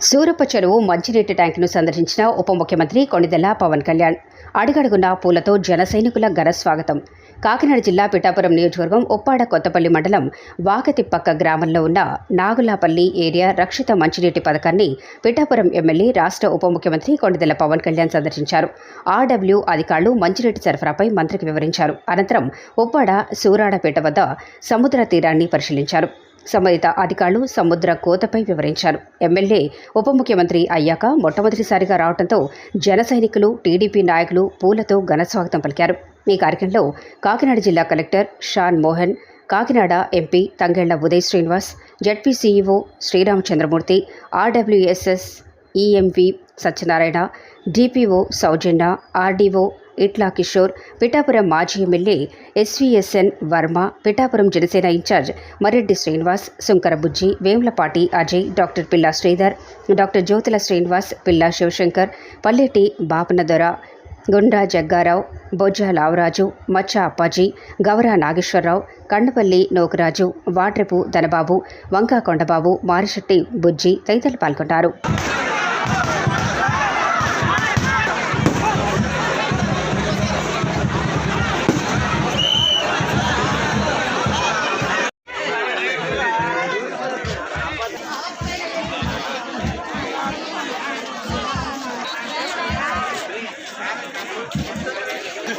సూరప్ప చెరువు మంచినీటి ట్యాంకును సందర్శించిన ఉప ముఖ్యమంత్రి కొణిదెల పవన్ కళ్యాణ్. అడుగడుగున పూలతో జన సైనికుల ఘన స్వాగతం. కాకినాడ జిల్లా పిఠాపురం నియోజకవర్గం ఉప్పాడ కొత్తపల్లి మండలం వాకతిప్పక్క గ్రామంలో ఉన్న నాగులాపల్లి ఏరియా రక్షిత మంచినీటి పథకాన్ని పిఠాపురం ఎమ్మెల్యే రాష్ట్ర ఉప ముఖ్యమంత్రి కొండదెల పవన్ కళ్యాణ్ సందర్శించారు. ఆర్డబ్ల్యూ అధికారులు మంచినీటి సరఫరాపై మంత్రికి వివరించారు. అనంతరం ఉప్పాడ సూరాడపేట వద్ద సముద్ర తీరాన్ని పరిశీలించారు. సంబంధిత అధికారులు సముద్ర కోతపై వివరించారు. ఎమ్మెల్యే ఉప ముఖ్యమంత్రి అయ్యాక మొట్టమొదటిసారిగా రావడంతో జన సైనికులు టీడీపీ నాయకులు పూలతో ఘనస్వాగతం పలికారు. ఈ కార్యక్రమంలో కాకినాడ జిల్లా collector Shan Mohan Kakinada MP Thangella Uday Srinivas ZP CEO Sriramachandramurthy RWSS EMV Satyanarayana DPO Soujanya RDO Itla Kishore Pithapuram మాజీ MLA SVSN Varma Pithapuram Janasena incharge Mareddy Srinivas Sunkara Bujji Vemulapati Ajay doctor Pilla Sridhar doctor Jyothula Srinivas పిల్లా శివశంకర్ పల్లెటి బాపనదొర గుండా జగ్గారావు బొజ్జ లావరాజు మచ్చ అప్పాజీ గౌర నాగేశ్వరరావు కండపల్లి నోకరాజు వాడ్రపు ధనబాబు వంకా కొండబాబు మారిశెట్టి బుజ్జి తదితరులు పాల్గొన్నారు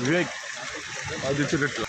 వివేక్ అది ఇచ్చినట్లు